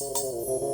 Música